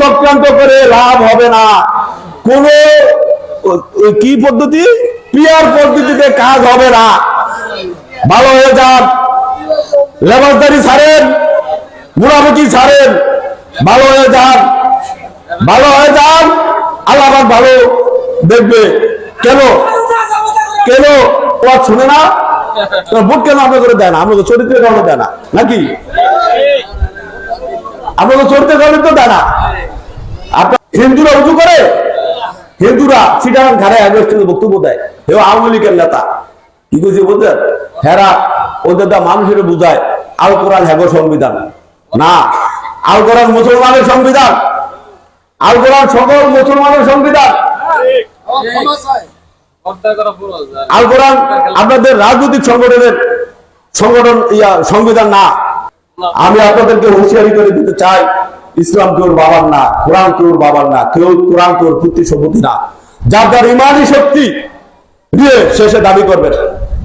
চক্রান্ত করে লাভ হবে না। কোন কি পদ্ধতি? পিয়ার পদ্ধতিতে কাজ হবে না। ভালো হয়ে যান। লেবাসদারি ছাড়েন, মুনাফিকি ছাড়েন, ভালো হয়ে যান। ভালো হয়ে যান, আল্লাহ পাক ভালো দেখবে। কেন? কেন? ওরা শুনে না? ভোট কেন করে দেয় না? আপনাকে চরিত্রের কারণে দেয় না। নাকি? আমরা তো চরিত্রের কারণে তো দেয় না। হিন্দুরা উঁচু করে? হিন্দুরা সিটারান ঘাড়ে আগস্টের বক্তব্য দেয়। হেও আওয়ামী লীগের নেতা। কি কইছে বলতেন হেরা ওদের দা মানুষের বুঝায়, আল কোরআন হ্যাগো সংবিধান। না, আল কোরআন মুসলমানের সংবিধান। আল কোরআন সকল মুসলমানের সংবিধান। আল কোরআন আপনাদের রাজনৈতিক সংগঠনের সংগঠন, ইয়া, সংবিধান না। আমি আপনাদেরকে হুঁশিয়ারি করে দিতে চাই। ইসলাম কেউ বাবার না, কোরআন কেউ বাবার না, কেউ কোরআন কেউ পুত্রী সম্পত্তি না। যার যার ইমানি শক্তি দিয়ে শেষে দাবি করবেন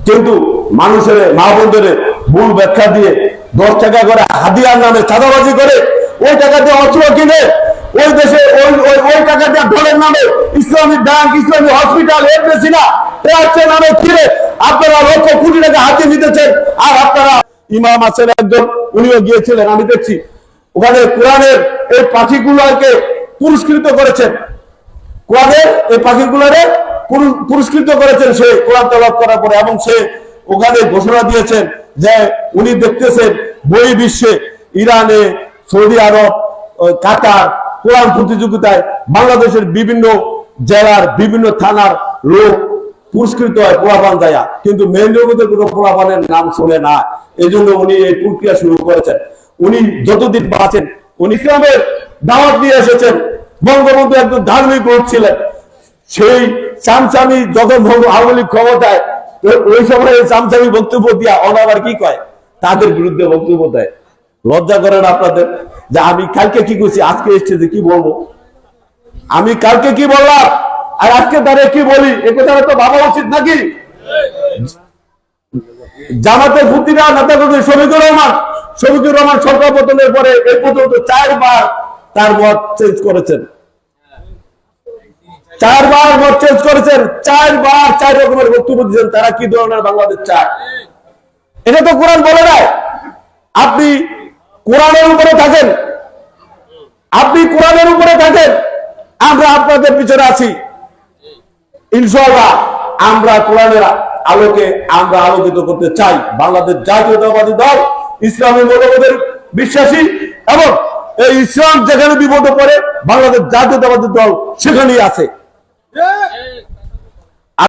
কিন্তু মানুষের মা বোনদের ভুল ব্যাখ্যা দিয়ে দশ টাকা করে হাদিয়ার নামে চাঁদাবাজি করে, ওই টাকা দিয়ে অস্ত্র কিনে, ওই দেশে ওই ওই ওই টাকা দিয়ে ঢোলের নামে ইসলামী ব্যাংক ইসলামী হসপিটাল এফএসি না। এয়ারটেল নামে কিনে আপনারা লক্ষ কোটি টাকা হাতে নিতেছেন। আর আপনারা ইমাম আছেন একজন, উনিও গিয়েছিলেন, আমি দেখছি। ওখানে কোরআনের এই পাখিগুলোকে পুরস্কৃত করেছেন। কোরআনের এই পাখিগুলোরে পুরু- পুরস্কৃত করেছেন সে কোরআন তেলাওয়াত করার পরে এবং সে ওখানে ঘোষণা দিয়েছেন যে উনি দেখতেছেন বই বিশ্বে ইরানে, সৌদি আরব কাতার কোরআন প্রতিযোগিতায় বাংলাদেশের বিভিন্ন জেলার বিভিন্ন থানার লোক পুরস্কৃত হয় পোলাপান দেয়া কিন্তু মেহেন্দ্রগতের কোনো পোলাপানের নাম শুনে না। এই জন্য উনি এই প্রক্রিয়া শুরু করেছেন। উনি যতদিন বাঁচেন, উনি ইসলামের দাওয়াত নিয়ে এসেছেন। বঙ্গবন্ধু একজন ধার্মিক লোক ছিলেন। সেই চামচামি যখন আওয়ামী লীগ ক্ষমতায়, ওই সময় চামচামি বক্তব্য দিয়া অনাবার কি কয়? তাদের বিরুদ্ধে বক্তব্য দেয়। লজ্জা করেন আপনাদের যে আমি কালকে কি করছি, আজকে এসছে যে কি বলব? আমি কালকে কি বললাম? আর আজকে দাঁড়িয়ে কি বলি? এ কথা তো ভাবা উচিত নাকি? জামাতের ফুর্তিরা নেতা করবে শফিকুর রহমান রহমান সরকার পতনের পরে পর্যন্ত চারবার তার মত চেঞ্জ করেছেন। চারবার মত চেঞ্জ করেছেন, চারবার চার রকমের বক্তব্য দিয়েছেন, তারা কি ধরনের বাংলাদেশ চায়? এটা তো কোরআন বলে নাই। আপনি কোরআনের উপরে থাকেন। আপনি কোরআনের উপরে থাকেন। আমরা আপনাদের পিছনে আছি। ইনশাআল্লাহ আমরা কোরআনের আলোকে, আমরা আলোকিত করতে চাই। বাংলাদেশ জাতীয়তাবাদী দল ইসলামী মতামতের বিশ্বাসী এবং এই ইসলাম যেখানে বিপদে পড়ে বাংলাদেশ জাতীয়তাবাদী দল সেখানেই আছে।